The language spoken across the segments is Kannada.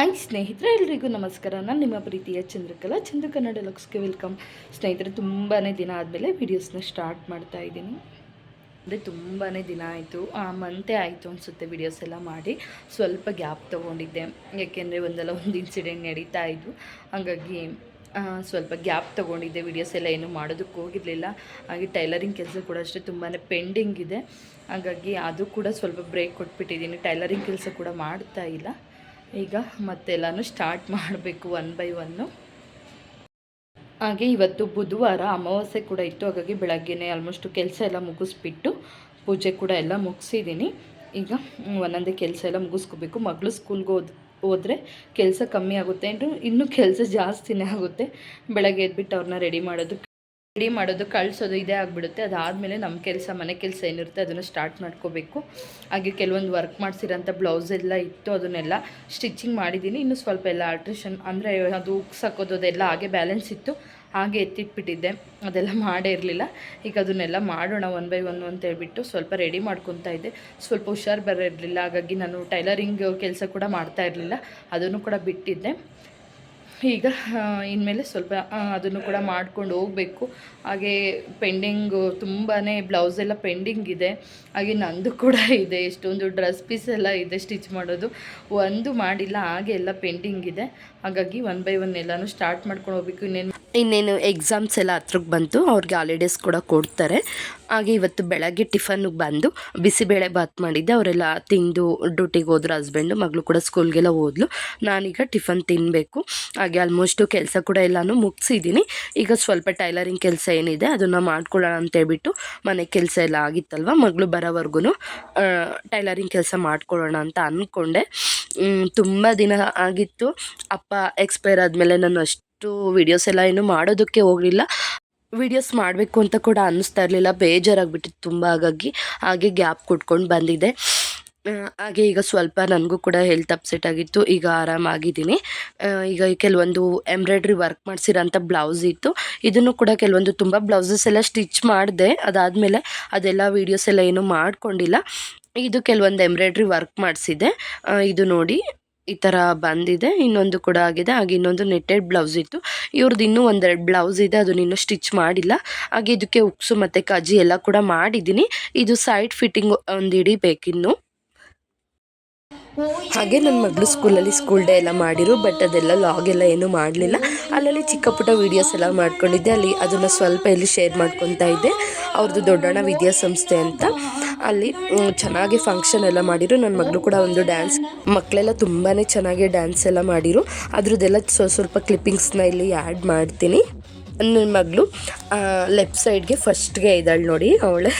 ಹಾಯ್ ಸ್ನೇಹಿತರೆ, ಎಲ್ರಿಗೂ ನಮಸ್ಕಾರ. ನಾನು ನಿಮ್ಮ ಪ್ರೀತಿಯ ಚಂದ್ರಕಲಾ. ಚಂದ್ರ ಕನ್ನಡ ಲಕ್ಸ್ಗೆ ವೆಲ್ಕಮ್. ಸ್ನೇಹಿತರೆ ತುಂಬಾ ದಿನ ಆದಮೇಲೆ ವೀಡಿಯೋಸ್ನ ಸ್ಟಾರ್ಟ್ ಮಾಡ್ತಾ ಇದ್ದೀನಿ. ಅಂದರೆ ತುಂಬಾ ದಿನ ಆಯಿತು, ಆ ಮಂತೆ ಆಯಿತು ಅನಿಸುತ್ತೆ ವೀಡಿಯೋಸ್ ಎಲ್ಲ ಮಾಡಿ. ಸ್ವಲ್ಪ ಗ್ಯಾಪ್ ತೊಗೊಂಡಿದ್ದೆ. ಯಾಕೆಂದರೆ ಒಂದಲ್ಲ ಒಂದು ಇನ್ಸಿಡೆಂಟ್ ನಡೀತಾ ಇದ್ದು ಹಾಗಾಗಿ ಸ್ವಲ್ಪ ಗ್ಯಾಪ್ ತೊಗೊಂಡಿದ್ದೆ. ವೀಡಿಯೋಸ್ ಎಲ್ಲ ಏನು ಮಾಡೋದಕ್ಕೆ ಹೋಗಿರಲಿಲ್ಲ. ಹಾಗೆ ಟೈಲರಿಂಗ್ ಕೆಲಸ ಕೂಡ ಅಷ್ಟೇ ತುಂಬಾ ಪೆಂಡಿಂಗ್ ಇದೆ. ಹಾಗಾಗಿ, ಅದು ಕೂಡ ಸ್ವಲ್ಪ ಬ್ರೇಕ್ ಕೊಟ್ಬಿಟ್ಟಿದ್ದೀನಿ. ಟೈಲರಿಂಗ್ ಕೆಲಸ ಕೂಡ ಮಾಡ್ತಾ ಇಲ್ಲ. ಈಗ ಮತ್ತೆಲ್ಲನೂ ಸ್ಟಾರ್ಟ್ ಮಾಡಬೇಕು ಒನ್ ಬೈ ಒನ್ನು ಹಾಗೆ ಇವತ್ತು ಬುಧವಾರ ಅಮಾವಾಸ್ಯೆ ಕೂಡ ಇತ್ತು, ಹಾಗಾಗಿ ಬೆಳಗ್ಗೆನೇ ಆಲ್ಮೋಸ್ಟು ಕೆಲಸ ಎಲ್ಲ ಮುಗಿಸ್ಬಿಟ್ಟು ಪೂಜೆ ಕೂಡ ಎಲ್ಲ ಮುಗಿಸಿದ್ದೀನಿ ಈಗ ಒಂದೊಂದೇ ಕೆಲಸ ಎಲ್ಲ ಮುಗಿಸ್ಕೋಬೇಕು. ಮಗಳು ಸ್ಕೂಲ್ಗೆ ಹೋದ್, ಹೋದರೆ ಕೆಲಸ ಕಮ್ಮಿ ಆಗುತ್ತೆ. ಇನ್ನು, ಇನ್ನೂ ಕೆಲಸ ಜಾಸ್ತಿನೇ ಆಗುತ್ತೆ. ಬೆಳಗ್ಗೆ ಎದ್ಬಿಟ್ಟು ಅವ್ರನ್ನ ರೆಡಿ ಮಾಡೋದು ರೆಡಿ ಮಾಡೋದು, ಕಳಿಸೋದು ಇದೇ ಆಗಿಬಿಡುತ್ತೆ. ಅದಾದಮೇಲೆ ನಮ್ಮ ಕೆಲಸ, ಮನೆ ಕೆಲಸ ಏನಿರುತ್ತೆ ಅದನ್ನು ಸ್ಟಾರ್ಟ್ ಮಾಡ್ಕೋಬೇಕು. ಹಾಗೆ ಕೆಲವೊಂದು ವರ್ಕ್ ಮಾಡಿಸಿರೋಂಥ ಬ್ಲೌಸ್ ಎಲ್ಲ ಇತ್ತು, ಅದನ್ನೆಲ್ಲ ಸ್ಟಿಚಿಂಗ್ ಮಾಡಿದ್ದೀನಿ. ಇನ್ನೂ ಸ್ವಲ್ಪ ಎಲ್ಲ ಆಲ್ಟ್ರೇಷನ್ ಅಂದರೆ ಅದು ಉಕ್ಸ್ ಹಾಕೋದು ಅದೆಲ್ಲ ಹಾಗೆ ಬ್ಯಾಲೆನ್ಸ್ ಇತ್ತು. ಹಾಗೆ ಎತ್ತಿಟ್ಬಿಟ್ಟಿದ್ದೆ. ಅದೆಲ್ಲ ಮಾಡೇ ಇರಲಿಲ್ಲ. ಈಗ ಅದನ್ನೆಲ್ಲ ಮಾಡೋಣ ಒನ್ ಬೈ ಒನ್ ಅಂತ ಹೇಳ್ಬಿಟ್ಟು ಸ್ವಲ್ಪ ರೆಡಿ ಮಾಡ್ಕೊತಾ ಇದ್ದೆ. ಸ್ವಲ್ಪ ಹುಷಾರು ಬರೋ ಇರಲಿಲ್ಲ ಹಾಗಾಗಿ ನಾನು ಟೈಲರಿಂಗ್ ಕೆಲಸ ಕೂಡ ಮಾಡ್ತಾ ಇರಲಿಲ್ಲ. ಅದನ್ನು ಕೂಡ ಬಿಟ್ಟಿದ್ದೆ. ಈಗ ಇನ್ಮೇಲೆ ಸ್ವಲ್ಪ ಅದನ್ನು ಕೂಡ ಮಾಡ್ಕೊಂಡು ಹೋಗಬೇಕು. ಹಾಗೆ ಪೆಂಡಿಂಗು ತುಂಬಾ ಬ್ಲೌಸ್ ಎಲ್ಲ ಪೆಂಡಿಂಗ್ ಇದೆ. ಹಾಗೆ ನಂದು ಕೂಡ ಇದೆ. ಎಷ್ಟೊಂದು ಡ್ರೆಸ್ ಪೀಸ್ ಎಲ್ಲ ಇದೆ ಸ್ಟಿಚ್ ಮಾಡೋದು. ಒಂದು ಮಾಡಿಲ್ಲ, ಹಾಗೆ ಎಲ್ಲ ಪೆಂಡಿಂಗ್ ಇದೆ. ಹಾಗಾಗಿ ಒನ್ ಬೈ ಒನ್ ಎಲ್ಲನೂ ಸ್ಟಾರ್ಟ್ ಮಾಡ್ಕೊಂಡು ಹೋಗ್ಬೇಕು. ಇನ್ನೇನು ಇನ್ನೇನು ಎಕ್ಸಾಮ್ಸ್ ಎಲ್ಲ ಹತ್ರಕ್ಕೆ ಬಂತು ಅವ್ರಿಗೆ ಹಾಲಿಡೇಸ್ ಕೂಡ ಕೊಡ್ತಾರೆ. ಹಾಗೆ ಇವತ್ತು ಬೆಳಗ್ಗೆ ಟಿಫನ್ಗೆ ಬಂದು ಬಿಸಿಬೇಳೆ ಬಾತ್ ಮಾಡಿದ್ದೆ. ಅವರೆಲ್ಲ ತಿಂದು ಡ್ಯೂಟಿಗೆ ಹೋದ್ರು ಹಸ್ಬೆಂಡು ಮಗಳು ಕೂಡ ಸ್ಕೂಲ್ಗೆಲ್ಲ ಹೋದ್ಲು. ನಾನೀಗ ಟಿಫನ್ ತಿನ್ನಬೇಕು ಹಾಗೆ ಆಲ್ಮೋಸ್ಟು ಕೆಲಸ ಕೂಡ ಎಲ್ಲನೂ ಮುಗಿಸಿದ್ದೀನಿ ಈಗ ಸ್ವಲ್ಪ ಟೈಲರಿಂಗ್ ಕೆಲಸ ಏನಿದೆ ಅದನ್ನು ಮಾಡ್ಕೊಳ್ಳೋಣ ಅಂತೇಳ್ಬಿಟ್ಟು ಮನೆ ಕೆಲಸ ಎಲ್ಲ ಆಗಿತ್ತಲ್ವ? ಮಗಳು ಬರೋವರೆಗೂ ಟೈಲರಿಂಗ್ ಕೆಲಸ ಮಾಡ್ಕೊಳ್ಳೋಣ ಅಂತ ಅಂದ್ಕೊಂಡೆ ತುಂಬ ದಿನ ಆಗಿತ್ತು. ಅಪ್ಪ ಎಕ್ಸ್ಪೈರ್ ಆದಮೇಲೆ ನಾನು ಅಷ್ಟು ವೀಡಿಯೋಸ್ ಎಲ್ಲ ಏನು ಮಾಡೋದಕ್ಕೆ ಹೋಗಲಿಲ್ಲ. ವೀಡಿಯೋಸ್ ಮಾಡಬೇಕು ಅಂತ ಕೂಡ ಅನ್ನಿಸ್ತಾ ಇರಲಿಲ್ಲ. ಬೇಜಾರಾಗ್ಬಿಟ್ಟಿತ್ತು ತುಂಬ ಹಾಗಾಗಿ. ಹಾಗೆ ಗ್ಯಾಪ್ ಕೊಟ್ಕೊಂಡು ಬಂದಿದ್ದೆ. ಹಾಗೆ ಈಗ ಸ್ವಲ್ಪ ನನಗೂ ಕೂಡ ಹೆಲ್ತ್ ಅಪ್ಸೆಟ್ ಆಗಿತ್ತು. ಈಗ ಆರಾಮಾಗಿದ್ದೀನಿ. ಈಗ ಕೆಲವೊಂದು ಎಂಬ್ರಾಯ್ಡ್ರಿ ವರ್ಕ್ ಮಾಡಿಸಿರೋಂಥ ಬ್ಲೌಸ್ ಇತ್ತು. ಇದನ್ನು ಕೂಡ ಕೆಲವೊಂದು ತುಂಬ ಬ್ಲೌಸಸ್ ಎಲ್ಲ ಸ್ಟಿಚ್ ಮಾಡಿದೆ. ಅದಾದಮೇಲೆ ಅದೆಲ್ಲ ವೀಡಿಯೋಸ್ ಎಲ್ಲ ಏನೂ ಮಾಡಿಕೊಂಡಿಲ್ಲ. ಇದು ಕೆಲವೊಂದು ಎಂಬ್ರಾಯ್ಡ್ರಿ ವರ್ಕ್ ಮಾಡಿಸಿದೆ ಇದು ನೋಡಿ. ಈ ಥರ ಬಂದಿದೆ, ಇನ್ನೊಂದು ಕೂಡ ಆಗಿದೆ. ಹಾಗೆ ಇನ್ನೊಂದು ನೆಟ್ಟೆಡ್ ಬ್ಲೌಸ್ ಇತ್ತು. ಇವ್ರದ್ದು ಇನ್ನೂ ಒಂದೆರಡು ಬ್ಲೌಸ್ ಇದೆ, ಅದನ್ನ ಇನ್ನೂ ಸ್ಟಿಚ್ ಮಾಡಿಲ್ಲ. ಹಾಗೆ ಇದಕ್ಕೆ ಉಕ್ಸು ಮತ್ತು ಕಜ್ಜಿ ಎಲ್ಲ ಕೂಡ ಮಾಡಿದ್ದೀನಿ. ಇದು ಸೈಡ್ ಫಿಟ್ಟಿಂಗ್ ಒಂದು ಹಿಡಿಬೇಕಿನ್ನು ಹಾಗೆ ನನ್ನ ಮಗಳು ಸ್ಕೂಲಲ್ಲಿ ಸ್ಕೂಲ್ ಡೇ ಎಲ್ಲ ಮಾಡಿರು ಬಟ್ ಅದೆಲ್ಲ ಲಾಗ್ ಎಲ್ಲ ಏನೂ ಮಾಡಲಿಲ್ಲ. ಅಲ್ಲಲ್ಲಿ ಚಿಕ್ಕ ಪುಟ್ಟ ವೀಡಿಯೋಸ್ ಎಲ್ಲ ಮಾಡ್ಕೊಂಡಿದ್ದೆ. ಅಲ್ಲಿ ಅದನ್ನು ಸ್ವಲ್ಪ ಇಲ್ಲಿ ಶೇರ್ ಮಾಡ್ಕೊತಾ ಇದ್ದೆ. ಅವ್ರದ್ದು ದೊಡ್ಡಣ್ಣ ವಿದ್ಯಾಸಂಸ್ಥೆ ಅಂತ. ಅಲ್ಲಿ ಚೆನ್ನಾಗಿ ಫಂಕ್ಷನ್ ಎಲ್ಲ ಮಾಡಿರು. ನನ್ನ ಮಗಳು ಕೂಡ ಒಂದು ಡ್ಯಾನ್ಸ್ ಮಕ್ಕಳೆಲ್ಲ ತುಂಬಾ ಚೆನ್ನಾಗಿ ಡ್ಯಾನ್ಸ್ ಎಲ್ಲ ಮಾಡಿರು. ಅದ್ರದ್ದೆಲ್ಲ ಸ್ವ- ಸ್ವಲ್ಪ ಕ್ಲಿಪ್ಪಿಂಗ್ಸ್ನ ಇಲ್ಲಿ ಆ್ಯಡ್ ಮಾಡ್ತೀನಿ. ನನ್ನ ಮಗಳು ಲೆಫ್ಟ್ ಸೈಡ್ಗೆ ಫಸ್ಟ್ಗೆ ಇದ್ದಾಳೆ ನೋಡಿ. ಅವಳೆ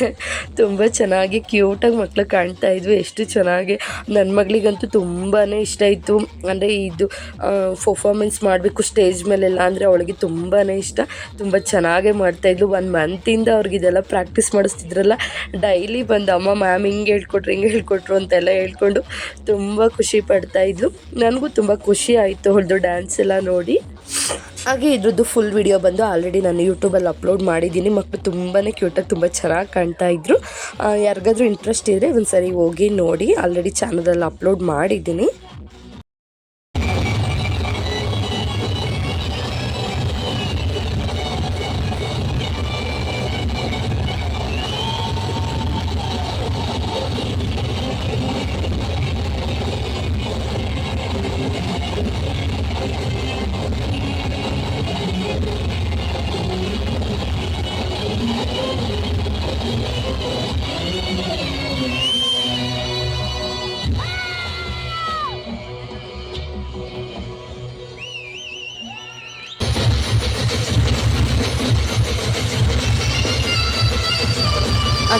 ತುಂಬ ಚೆನ್ನಾಗಿ ಕ್ಯೂಟಾಗಿ ಮಕ್ಕಳು ಕಾಣ್ತಾ ಇದ್ವಿ. ಎಷ್ಟು ಚೆನ್ನಾಗಿ ನನ್ನ ಮಗಳಿಗಂತೂ ತುಂಬಾ ಇಷ್ಟ ಇತ್ತು ಅಂದರೆ ಇದು ಪರ್ಫಾರ್ಮೆನ್ಸ್ ಮಾಡಬೇಕು ಸ್ಟೇಜ್ ಮೇಲೆಲ್ಲ ಅಂದರೆ ಅವಳಿಗೆ ತುಂಬಾ ಇಷ್ಟ. ತುಂಬ ಚೆನ್ನಾಗೇ ಮಾಡ್ತಾಯಿದ್ಲು ಒಂದು ಮಂತಿಂದ ಅವ್ರಿಗೆ ಇದೆಲ್ಲ ಪ್ರಾಕ್ಟೀಸ್ ಮಾಡಿಸ್ತಿದ್ರಲ್ಲ ಡೈಲಿ ಬಂದು, ಅಮ್ಮ ಮ್ಯಾಮ್ ಹಿಂಗೆ ಹೇಳ್ಕೊಟ್ರು ಹಿಂಗೆ ಹೇಳ್ಕೊಟ್ರು ಅಂತೆಲ್ಲ ಹೇಳ್ಕೊಂಡು ತುಂಬ ಖುಷಿ ಪಡ್ತಾಯಿದ್ಲು ನನಗೂ ತುಂಬ ಖುಷಿ ಆಯಿತು ಅವಳದು ಡ್ಯಾನ್ಸ್ ಎಲ್ಲ ನೋಡಿ. ಹಾಗೆ ಇದ್ರದ್ದು ಫುಲ್ ವಿಡಿಯೋ ಬಂದು ಆಲ್ರೆಡಿ ನಾನು ಯೂಟ್ಯೂಬಲ್ಲಿ ಅಪ್ಲೋಡ್ ಮಾಡಿದ್ದೀನಿ. ಮಕ್ಕಳು ತುಂಬಾ ಕ್ಯೂಟಾಗಿ ತುಂಬ ಚೆನ್ನಾಗಿ ಕಾಣ್ತಾ ಇದ್ರು. ಯಾರಿಗಾದ್ರೂ ಇಂಟ್ರೆಸ್ಟ್ ಇದ್ದರೆ ಒಂದು ಸರಿ ಹೋಗಿ ನೋಡಿ. ಆಲ್ರೆಡಿ ಚಾನಲಲ್ಲಿ ಅಪ್ಲೋಡ್ ಮಾಡಿದ್ದೀನಿ.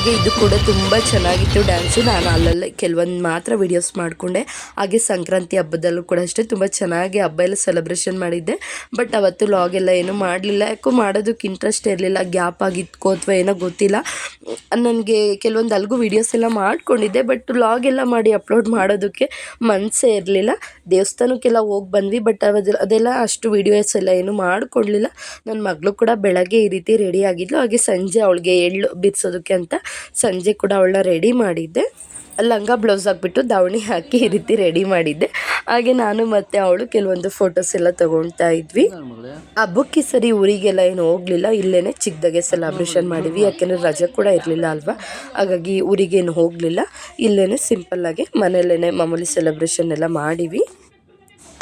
ಹಾಗೆ ಇದು ಕೂಡ ತುಂಬ ಚೆನ್ನಾಗಿತ್ತು ಡ್ಯಾನ್ಸು ನಾನು ಅಲ್ಲಲ್ಲೇ ಕೆಲವೊಂದು ಮಾತ್ರ ವೀಡಿಯೋಸ್ ಮಾಡಿಕೊಂಡೆ. ಹಾಗೆ ಸಂಕ್ರಾಂತಿ ಹಬ್ಬದಲ್ಲೂ ಕೂಡ ಅಷ್ಟೇ ತುಂಬ ಚೆನ್ನಾಗಿ ಹಬ್ಬ ಎಲ್ಲ ಸೆಲೆಬ್ರೇಷನ್ ಮಾಡಿದ್ದೆ. ಬಟ್ ಅವತ್ತು ಲಾಗ್ ಎಲ್ಲ ಏನೂ ಮಾಡಲಿಲ್ಲ. ಯಾಕೋ ಮಾಡೋದಕ್ಕೆ ಇಂಟ್ರೆಸ್ಟ್ ಇರಲಿಲ್ಲ. ಗ್ಯಾಪ್ ಆಗಿತ್ತು ಅಥವಾ ಏನೋ ಗೊತ್ತಿಲ್ಲ. ನನಗೆ ಕೆಲವೊಂದು ಅಲ್ಗೂ ವೀಡಿಯೋಸ್ ಎಲ್ಲ ಮಾಡ್ಕೊಂಡಿದ್ದೆ. ಬಟ್ ಲಾಗ್ ಎಲ್ಲ ಮಾಡಿ ಅಪ್ಲೋಡ್ ಮಾಡೋದಕ್ಕೆ ಮನಸ್ಸೇ ಇರಲಿಲ್ಲ. ದೇವಸ್ಥಾನಕ್ಕೆಲ್ಲ ಹೋಗಿ ಬಂದ್ವಿ. ಬಟ್ ಅದೆಲ್ಲ ಅದೆಲ್ಲ ಅಷ್ಟು ವೀಡಿಯೋಸ್ ಎಲ್ಲ ಏನು ಮಾಡಿಕೊಡ್ಲಿಲ್ಲ. ನನ್ನ ಮಗಳು ಕೂಡ ಬೆಳಗ್ಗೆ ಈ ರೀತಿ ರೆಡಿ ಆಗಿದ್ಲು. ಹಾಗೆ ಸಂಜೆ ಅವಳಿಗೆ ಎಳ್ಳು ಬಿರ್ಸೋದಕ್ಕೆ ಅಂತ ಸಂಜೆ ಕೂಡ ಅವಳನ್ನ ರೆಡಿ ಮಾಡಿದ್ದೆ. ಲಂಗ ಬ್ಲೌಸ್ ಹಾಕ್ಬಿಟ್ಟು ದಾವಣಿ ಹಾಕಿ ಈ ರೀತಿ ರೆಡಿ ಮಾಡಿದ್ದೆ. ಹಾಗೆ ನಾನು ಮತ್ತೆ ಅವಳು ಕೆಲವೊಂದು ಫೋಟೋಸ್ ಎಲ್ಲ ತಗೊಳ್ತಾ ಇದ್ವಿ. ಹಬ್ಬಕ್ಕೆ ಸರಿ ಊರಿಗೆಲ್ಲ ಏನು ಹೋಗ್ಲಿಲ್ಲ. ಇಲ್ಲೇನೆ ಚಿಕ್ಕದಾಗೆ ಸೆಲೆಬ್ರೇಷನ್ ಮಾಡಿವಿ ಯಾಕೆಂದರೆ ರಜೆ ಕೂಡ ಇರಲಿಲ್ಲ ಅಲ್ವಾ? ಹಾಗಾಗಿ ಊರಿಗೇನು ಹೋಗಲಿಲ್ಲ. ಇಲ್ಲೇನೆ ಸಿಂಪಲ್ಲಾಗಿ ಮನೆಯಲ್ಲೇ ಮಾಮೂಲಿ ಸೆಲೆಬ್ರೇಷನ್ ಎಲ್ಲ ಮಾಡಿವಿ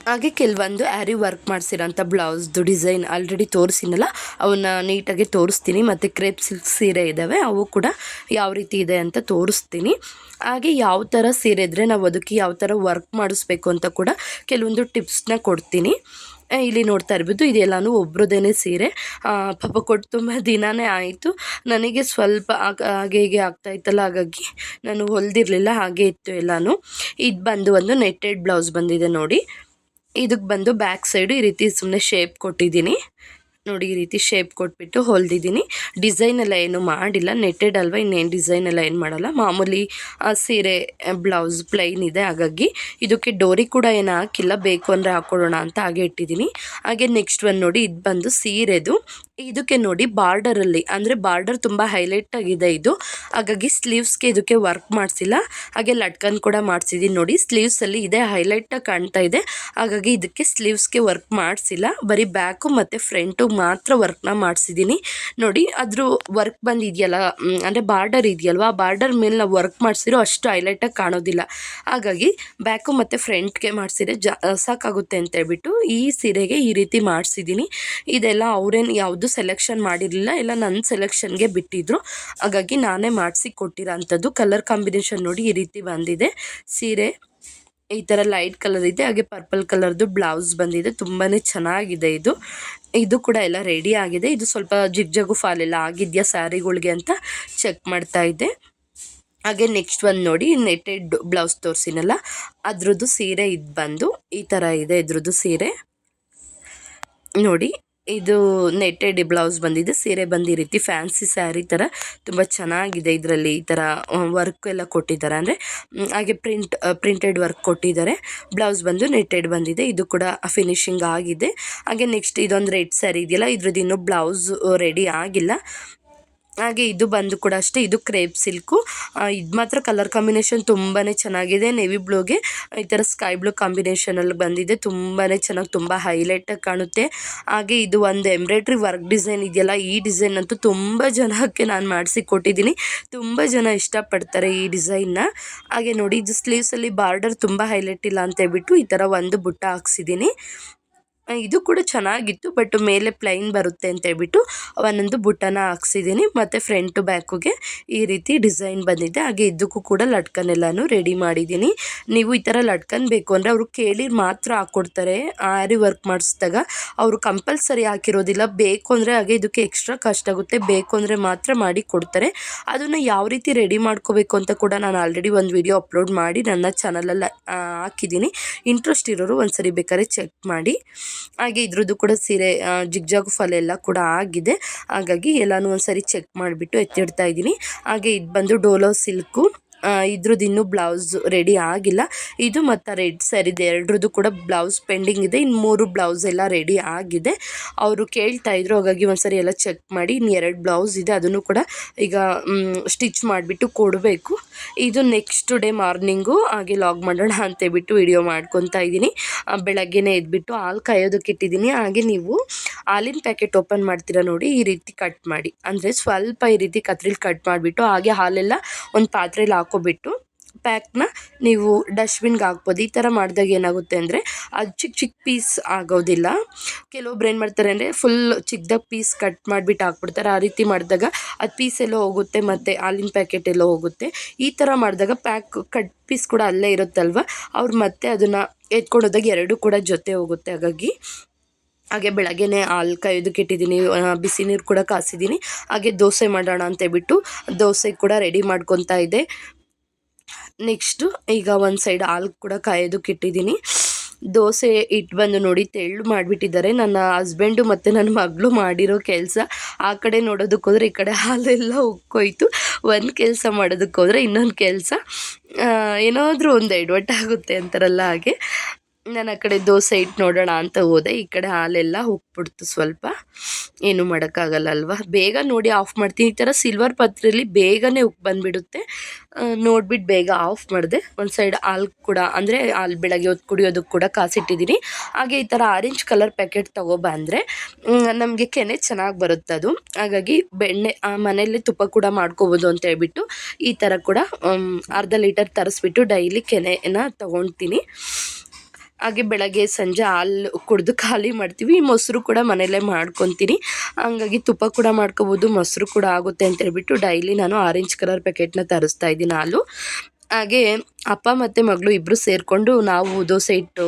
ಹಾಗೆ ಕೆಲವೊಂದು ಆ್ಯರಿ ವರ್ಕ್ ಮಾಡಿಸಿರೋಂಥ ಬ್ಲೌಸ್ದು ಡಿಸೈನ್ ಆಲ್ರೆಡಿ ತೋರಿಸಿನಲ್ಲ ಅವನ್ನ ನೀಟಾಗಿ ತೋರಿಸ್ತೀನಿ. ಮತ್ತು ಕ್ರೇಪ್ ಸಿಲ್ಕ್ ಸೀರೆ ಇದ್ದಾವೆ ಅವು ಕೂಡ ಯಾವ ರೀತಿ ಇದೆ ಅಂತ ತೋರಿಸ್ತೀನಿ. ಹಾಗೆ ಯಾವ ಥರ ಸೀರೆ ಇದ್ದರೆ ನಾವು ಅದಕ್ಕೆ ಯಾವ ಥರ ವರ್ಕ್ ಮಾಡಿಸ್ಬೇಕು ಅಂತ ಕೂಡ ಕೆಲವೊಂದು ಟಿಪ್ಸ್ನ ಕೊಡ್ತೀನಿ. ಇಲ್ಲಿ ನೋಡ್ತಾ ಇರ್ಬೋದು ಇದೆಲ್ಲಾನು ಒಬ್ರದ್ದೇನೆ ಸೀರೆ. ಪಾಪ ಕೊಟ್ಟು ತುಂಬ ದಿನಾನೇ ಆಯಿತು. ನನಗೆ ಸ್ವಲ್ಪ ಹಾಗೆ ಹೀಗೆ ಆಗ್ತಾ ಇತ್ತಲ್ಲ, ಹಾಗಾಗಿ ನಾನು ಹೊಲ್ದಿರಲಿಲ್ಲ, ಹಾಗೆ ಇತ್ತು ಎಲ್ಲಾನು. ಇದು ಬಂದು ಒಂದು ನೆಟ್ಟೆಡ್ ಬ್ಲೌಸ್ ಬಂದಿದೆ ನೋಡಿ. ಇದಕ್ಕೆ ಬಂದು ಬ್ಯಾಕ್ ಸೈಡು ಈ ರೀತಿ ಸುಮ್ಮನೆ ಶೇಪ್ ಕೊಟ್ಟಿದ್ದೀನಿ. ನೋಡಿ ಈ ರೀತಿ ಶೇಪ್ ಕೊಟ್ಬಿಟ್ಟು ಹೊಲ್ದಿದ್ದೀನಿ. ಡಿಸೈನ್ ಎಲ್ಲ ಏನು ಮಾಡಿಲ್ಲ ನೆಟ್ಟೆಡ್ ಅಲ್ವಾ, ಇನ್ನೇನು ಡಿಸೈನ್ ಎಲ್ಲ ಏನು ಮಾಡಲ್ಲ. ಮಾಮೂಲಿ ಸೀರೆ ಬ್ಲೌಸ್ ಪ್ಲೈನ್ ಇದೆ, ಹಾಗಾಗಿ ಇದಕ್ಕೆ ಡೋರಿ ಕೂಡ ಏನು ಹಾಕಿಲ್ಲ ಬೇಕು ಅಂದರೆ ಹಾಕ್ಕೊಡೋಣ ಅಂತ ಹಾಗೆ ಇಟ್ಟಿದ್ದೀನಿ. ಹಾಗೆ ನೆಕ್ಸ್ಟ್ ಒಂದು ನೋಡಿ, ಇದು ಬಂದು ಸೀರೆದು. ಇದಕ್ಕೆ ನೋಡಿ ಬಾರ್ಡರಲ್ಲಿ ಅಂದರೆ ಬಾರ್ಡರ್ ತುಂಬ ಹೈಲೈಟ್ ಆಗಿದೆ ಇದು. ಹಾಗಾಗಿ ಸ್ಲೀವ್ಸ್ಗೆ ಇದಕ್ಕೆ ವರ್ಕ್ ಮಾಡಿಸಿಲ್ಲ. ಹಾಗೆ ಲಟ್ಕನ್ ಕೂಡ ಮಾಡಿಸಿದ್ದೀನಿ ನೋಡಿ ಸ್ಲೀವ್ಸಲ್ಲಿ ಇದೆ ಹೈಲೈಟಾಗಿ ಕಾಣ್ತಾ ಇದೆ. ಹಾಗಾಗಿ ಇದಕ್ಕೆ ಸ್ಲೀವ್ಸ್ಗೆ ವರ್ಕ್ ಮಾಡಿಸಿಲ್ಲ. ಬರೀ ಬ್ಯಾಕು ಮತ್ತು ಫ್ರಂಟು ಮಾತ್ರ ವರ್ಕ್ನ ಮಾಡಿಸಿದ್ದೀನಿ ನೋಡಿ ಅದ್ರ ವರ್ಕ್ ಬಂದಿದೆಯಲ್ಲ ಅಂದರೆ ಬಾರ್ಡರ್ ಇದೆಯಲ್ವಾ? ಬಾರ್ಡರ್ ಮೇಲೆ ನಾವು ವರ್ಕ್ ಮಾಡಿಸಿರೋ ಅಷ್ಟು ಹೈಲೈಟಾಗಿ ಕಾಣೋದಿಲ್ಲ. ಹಾಗಾಗಿ ಬ್ಯಾಕು ಮತ್ತು ಫ್ರಂಟ್ಗೆ ಮಾಡಿಸಿದ್ರೆ ಜಾ, ಸಾಕಾಗುತ್ತೆ ಅಂತ ಹೇಳ್ಬಿಟ್ಟು ಈ ಸೀರೆಗೆ ಈ ರೀತಿ ಮಾಡಿಸಿದ್ದೀನಿ ಇದೆಲ್ಲ ಅವ್ರೇನು ಯಾವುದು ಸೆಲೆಕ್ಷನ್ ಮಾಡಿರಲಿಲ್ಲ ಇಲ್ಲ ನನ್ನ ಸೆಲೆಕ್ಷನ್ಗೆ ಬಿಟ್ಟಿದ್ರು. ಹಾಗಾಗಿ ನಾನೇ ಮಾಡಿಸಿ ಕೊಟ್ಟಿರೋ ಅಂಥದ್ದು ಕಲರ್ ಕಾಂಬಿನೇಷನ್ ನೋಡಿ ಈ ರೀತಿ ಬಂದಿದೆ. ಸೀರೆ ಈ ಥರ ಲೈಟ್ ಕಲರ್ ಇದೆ, ಹಾಗೆ ಪರ್ಪಲ್ ಕಲರ್ದು ಬ್ಲೌಸ್ ಬಂದಿದೆ. ತುಂಬಾ ಚೆನ್ನಾಗಿದೆ ಇದು. ಇದು ಕೂಡ ಎಲ್ಲ ರೆಡಿ ಆಗಿದೆ. ಇದು ಸ್ವಲ್ಪ ಜಿಗ್ ಜಗು ಫಾಲ್ ಎಲ್ಲ ಆಗಿದೆಯಾ ಸ್ಯಾರಿಗಳಿಗೆ ಅಂತ ಚೆಕ್ ಮಾಡ್ತಾ ಇದ್ದೆ. ಹಾಗೆ ನೆಕ್ಸ್ಟ್ ಒಂದು ನೋಡಿ ನೆಟೆಡ್ ಬ್ಲೌಸ್ ತೋರಿಸಿನಲ್ಲ, ಅದ್ರದ್ದು ಸೀರೆ ಇದು ಬಂದು ಈ ಥರ ಇದೆ ಇದ್ರದ್ದು ಸೀರೆ. ನೋಡಿ ಇದು ನೆಟ್ಟೆಡ್ ಬ್ಲೌಸ್ ಬಂದಿದೆ, ಸೀರೆ ಬಂದು ರೀತಿ ಫ್ಯಾನ್ಸಿ ಸ್ಯಾರಿ ಥರ ತುಂಬ ಚೆನ್ನಾಗಿದೆ ಇದರಲ್ಲಿ ಈ ಥರ ವರ್ಕ್ ಎಲ್ಲ ಕೊಟ್ಟಿದ್ದಾರೆ. ಅಂದರೆ ಹಾಗೆ ಪ್ರಿಂಟ್ ಪ್ರಿಂಟೆಡ್ ವರ್ಕ್ ಕೊಟ್ಟಿದ್ದಾರೆ. ಬ್ಲೌಸ್ ಬಂದು ನೆಟ್ಟೆಡ್ ಬಂದಿದೆ, ಇದು ಕೂಡ ಫಿನಿಶಿಂಗ್ ಆಗಿದೆ. ಹಾಗೆ ನೆಕ್ಸ್ಟ್ ಇದೊಂದು ರೆಡ್ ಸ್ಯಾರಿ ಇದೆಯಲ್ಲ, ಇದ್ರದ್ದು ಇನ್ನೂ ಬ್ಲೌಸ್ ರೆಡಿ ಆಗಿಲ್ಲ. ಹಾಗೆ ಇದು ಬಂದು ಕೂಡ ಅಷ್ಟೇ, ಇದು ಕ್ರೇಪ್ ಸಿಲ್ಕು. ಇದು ಮಾತ್ರ ಕಲರ್ ಕಾಂಬಿನೇಷನ್ ತುಂಬಾ ಚೆನ್ನಾಗಿದೆ, ನೆವಿ ಬ್ಲೂಗೆ. ಈ ಥರ ಸ್ಕೈ ಬ್ಲೂ ಕಾಂಬಿನೇಷನಲ್ಲಿ ಬಂದಿದೆ ತುಂಬಾ ಚೆನ್ನಾಗಿ, ತುಂಬ ಹೈಲೈಟಾಗಿ ಕಾಣುತ್ತೆ. ಹಾಗೆ ಇದು ಒಂದು ಎಂಬ್ರಾಯ್ಡ್ರಿ ವರ್ಕ್ ಡಿಸೈನ್ ಇದೆಯಲ್ಲ, ಈ ಡಿಸೈನ್ ಅಂತೂ ತುಂಬ ಜನಕ್ಕೆ ನಾನು ಮಾಡಿಸಿ ಕೊಟ್ಟಿದ್ದೀನಿ. ತುಂಬ ಜನ ಇಷ್ಟಪಡ್ತಾರೆ ಈ ಡಿಸೈನ್ನ. ಹಾಗೆ ನೋಡಿ, ಇದು ಸ್ಲೀವ್ಸಲ್ಲಿ ಬಾರ್ಡರ್ ತುಂಬ ಹೈಲೈಟ್ ಇಲ್ಲ ಅಂತ ಹೇಳ್ಬಿಟ್ಟು ಈ ಥರ ಒಂದು ಬುಟ್ಟ ಹಾಕ್ಸಿದ್ದೀನಿ. ಇದು ಕೂಡ ಚೆನ್ನಾಗಿತ್ತು ಬಟ್ ಮೇಲೆ ಪ್ಲೈನ್ ಬರುತ್ತೆ ಅಂತ ಹೇಳ್ಬಿಟ್ಟು ಒಂದೊಂದು ಬುಟ್ಟನ ಹಾಕ್ಸಿದ್ದೀನಿ. ಮತ್ತು ಫ್ರಂಟು ಬ್ಯಾಕುಗೆ ಈ ರೀತಿ ಡಿಸೈನ್ ಬಂದಿದೆ. ಹಾಗೆ ಇದಕ್ಕೂ ಕೂಡ ಲಟ್ಕನ್ ರೆಡಿ ಮಾಡಿದ್ದೀನಿ. ನೀವು ಈ ಥರ ಲಟ್ಕನ್ ಬೇಕು ಅಂದರೆ ಅವರು ಕೇಳಿ ಮಾತ್ರ ಹಾಕ್ಕೊಡ್ತಾರೆ ಆರಿ ವರ್ಕ್ ಮಾಡಿಸಿದಾಗ ಅವರು ಕಂಪಲ್ಸರಿ ಹಾಕಿರೋದಿಲ್ಲ. ಬೇಕು ಅಂದರೆ ಹಾಗೆ ಇದಕ್ಕೆ ಎಕ್ಸ್ಟ್ರಾ ಕಷ್ಟ ಆಗುತ್ತೆ. ಬೇಕು ಅಂದರೆ ಮಾತ್ರ ಮಾಡಿ ಕೊಡ್ತಾರೆ. ಅದನ್ನು ಯಾವ ರೀತಿ ರೆಡಿ ಮಾಡ್ಕೋಬೇಕು ಅಂತ ಕೂಡ ನಾನು ಆಲ್ರೆಡಿ ಒಂದು ವಿಡಿಯೋ ಅಪ್ಲೋಡ್ ಮಾಡಿ ನನ್ನ ಚಾನಲಲ್ಲಿ ಹಾಕಿದ್ದೀನಿ. ಇಂಟ್ರೆಸ್ಟ್ ಇರೋರು ಒಂದ್ಸರಿ ಬೇಕಾದ್ರೆ ಚೆಕ್ ಮಾಡಿ. ಹಾಗೆ ಇದ್ರದ್ದು ಕೂಡ ಸೀರೆ ಜಿಗ್ಜಾಗು ಫಲೆ ಎಲ್ಲ ಕೂಡ ಆಗಿದೆ. ಹಾಗಾಗಿ ಎಲ್ಲಾನು ಒಂದ್ಸರಿ ಚೆಕ್ ಮಾಡಿಬಿಟ್ಟು ಎತ್ತಿಡ್ತಾ ಇದ್ದೀನಿ. ಹಾಗೆ ಇದು ಬಂದು ಡೋಲೋ ಸಿಲ್ಕು. ಇದ್ರದ್ದು ಇನ್ನೂ ಬ್ಲೌಸ್ ರೆಡಿ ಆಗಿಲ್ಲ. ಇದು ಮತ್ತು ರೆಡ್ ಸ್ಯಾರಿದು ಎರಡ್ರದ್ದು ಕೂಡ ಬ್ಲೌಸ್ ಪೆಂಡಿಂಗ್ ಇದೆ. ಇನ್ನು ಮೂರು ಬ್ಲೌಸ್ ಎಲ್ಲ ರೆಡಿ ಆಗಿದೆ. ಅವರು ಕೇಳ್ತಾ ಇದ್ರು, ಹಾಗಾಗಿ ಒಂದ್ಸರಿ ಎಲ್ಲ ಚೆಕ್ ಮಾಡಿ ಇನ್ನು ಎರಡು ಬ್ಲೌಸ್ ಇದೆ. ಅದನ್ನು ಕೂಡ ಈಗ ಸ್ಟಿಚ್ ಮಾಡಿಬಿಟ್ಟು ಕೊಡಬೇಕು. ಇದು ನೆಕ್ಸ್ಟ್ ಡೇ ಮಾರ್ನಿಂಗು ಹಾಗೆ ಲಾಗ್ ಮಾಡೋಣ ಅಂತೇಳ್ಬಿಟ್ಟು ವಿಡಿಯೋ ಮಾಡ್ಕೊತಾ ಇದ್ದೀನಿ. ಬೆಳಗ್ಗೆನೆ ಎದ್ಬಿಟ್ಟು ಹಾಲು ಕಾಯೋದಕ್ಕೆ ಇಟ್ಟಿದ್ದೀನಿ. ಹಾಗೆ ನೀವು ಹಾಲಿನ ಪ್ಯಾಕೆಟ್ ಓಪನ್ ಮಾಡ್ತೀರಾ ನೋಡಿ, ಈ ರೀತಿ ಕಟ್ ಮಾಡಿ. ಅಂದರೆ ಸ್ವಲ್ಪ ಈ ರೀತಿ ಕತ್ರಿಲಿ ಕಟ್ ಮಾಡಿಬಿಟ್ಟು ಹಾಗೆ ಹಾಲೆಲ್ಲ ಒಂದು ಪಾತ್ರೆಯಲ್ಲಿ ಹಾಕೋಬಿಟ್ಟು ಪ್ಯಾಕ್ನ ನೀವು ಡಸ್ಟ್ಬಿನ್ಗೆ ಹಾಕ್ಬೋದು. ಈ ಥರ ಮಾಡಿದಾಗ ಏನಾಗುತ್ತೆ ಅಂದರೆ ಅದು ಚಿಕ್ಕ ಚಿಕ್ಕ ಪೀಸ್ ಆಗೋದಿಲ್ಲ. ಕೆಲವೊಬ್ರು ಏನು ಮಾಡ್ತಾರೆ ಅಂದರೆ ಫುಲ್ ಚಿಕ್ಕದಾಗಿ ಪೀಸ್ ಕಟ್ ಮಾಡಿಬಿಟ್ಟು ಹಾಕ್ಬಿಡ್ತಾರೆ. ಆ ರೀತಿ ಮಾಡಿದಾಗ ಅದು ಪೀಸ್ ಎಲ್ಲೋ ಹೋಗುತ್ತೆ ಮತ್ತು ಹಾಲಿನ ಪ್ಯಾಕೆಟ್ ಎಲ್ಲೋ ಹೋಗುತ್ತೆ. ಈ ಥರ ಮಾಡಿದಾಗ ಪ್ಯಾಕ್ ಕಟ್ ಪೀಸ್ ಕೂಡ ಅಲ್ಲೇ ಇರುತ್ತಲ್ವ? ಅವ್ರು ಮತ್ತೆ ಅದನ್ನು ಎತ್ಕೊಂಡೋದಾಗ ಎರಡೂ ಕೂಡ ಜೊತೆ ಹೋಗುತ್ತೆ. ಹಾಗಾಗಿ ಹಾಗೆ ಬೆಳಗ್ಗೆನೇ ಹಾಲು ಕಾಯೋದಕ್ಕೆ ಇಟ್ಟಿದ್ದೀನಿ ಬಿಸಿ ನೀರು ಕೂಡ ಕಾಸಿದ್ದೀನಿ. ಹಾಗೆ ದೋಸೆ ಮಾಡೋಣ ಅಂತೇಳ್ಬಿಟ್ಟು ದೋಸೆ ಕೂಡ ರೆಡಿ ಮಾಡ್ಕೊತಾ ಇದ್ದೆ ನೆಕ್ಸ್ಟು ಈಗ ಒಂದು ಸೈಡ್ ಹಾಲು ಕೂಡ ಕಾಯೋದಕ್ಕೆ ಇಟ್ಟಿದ್ದೀನಿ. ದೋಸೆ ಇಟ್ಟು ಬಂದು ನೋಡಿ ತೆಳ್ಳು ಮಾಡಿಬಿಟ್ಟಿದ್ದಾರೆ. ನನ್ನ ಹಸ್ಬೆಂಡು ಮತ್ತು ನನ್ನ ಮಗಳು ಮಾಡಿರೋ ಕೆಲಸ ಆ ಕಡೆ ನೋಡೋದಕ್ಕೆ ಹೋದರೆ ಈ ಕಡೆ ಹಾಲೆಲ್ಲ ಉಕ್ಕೋಯ್ತು. ಒಂದು ಕೆಲಸ ಮಾಡೋದಕ್ಕೆ ಹೋದರೆ ಇನ್ನೊಂದು ಕೆಲಸ. ಏನಾದರೂ ಒಂದು ಎಡವಟ್ಟಾಗುತ್ತೆ ಅಂತಾರಲ್ಲ ಹಾಗೆ. ನಾನು ಆ ಕಡೆ ದೋಸೆ ಇಟ್ಟು ನೋಡೋಣ ಅಂತ ಹೋದೆ. ಈ ಕಡೆ ಹಾಲೆಲ್ಲ ಉಕ್ಬಿಡ್ತು ಸ್ವಲ್ಪ. ಏನು ಮಾಡೋಕ್ಕಾಗಲ್ಲ ಅಲ್ವಾ ಬೇಗ ನೋಡಿ ಆಫ್ ಮಾಡ್ತೀನಿ. ಈ ಥರ ಸಿಲ್ವರ್ ಪಾತ್ರೆಯಲ್ಲಿ ಬೇಗನೆ ಉಕ್ ಬಂದುಬಿಡುತ್ತೆ. ನೋಡ್ಬಿಟ್ಟು ಬೇಗ ಆಫ್ ಮಾಡಿದೆ. ಒಂದು ಸೈಡ್ ಹಾಲು ಕೂಡ, ಅಂದರೆ ಹಾಲು ಬೆಳಗ್ಗೆ ಹೊತ್ತು ಕುಡಿಯೋದಕ್ಕೆ ಕೂಡ ಕಾಸಿಟ್ಟಿದ್ದೀನಿ. ಹಾಗೆ ಈ ಥರ ಆರೆಂಜ್ ಕಲರ್ ಪ್ಯಾಕೆಟ್ ತೊಗೊಬಂದರೆ ನಮಗೆ ಕೆನೆ ಚೆನ್ನಾಗಿ ಬರುತ್ತೆ ಅದು. ಹಾಗಾಗಿ ಬೆಣ್ಣೆ, ಆ, ಮನೆಯಲ್ಲೇ ತುಪ್ಪ ಕೂಡ ಮಾಡ್ಕೋಬೋದು ಅಂತ ಹೇಳ್ಬಿಟ್ಟು ಈ ಥರ ಕೂಡ ಅರ್ಧ ಲೀಟರ್ ತರಿಸ್ಬಿಟ್ಟು ಡೈಲಿ ಕೆನೆನ ತೊಗೊಳ್ತೀನಿ ಹಾಗೆ ಬೆಳಗ್ಗೆ ಸಂಜೆ ಹಾಲು ಕುಡಿದು ಖಾಲಿ ಮಾಡ್ತೀವಿ. ಮೊಸರು ಕೂಡ ಮನೆಯಲ್ಲೇ ಮಾಡ್ಕೊತೀನಿ. ಹಂಗಾಗಿ ತುಪ್ಪ ಕೂಡ ಮಾಡ್ಕೋಬೋದು, ಮೊಸರು ಕೂಡ ಆಗುತ್ತೆ ಅಂತ ಹೇಳ್ಬಿಟ್ಟು ಡೈಲಿ ನಾನು ಆರೆಂಜ್ ಕಲರ್ ಪ್ಯಾಕೆಟ್ನ ತರಿಸ್ತಾ ಇದ್ದೀನಿ ಹಾಲು. ಹಾಗೆ ಅಪ್ಪ ಮತ್ತು ಮಗಳು ಇಬ್ಬರು ಸೇರಿಕೊಂಡು ನಾವು ದೋಸೆ ಇಟ್ಟು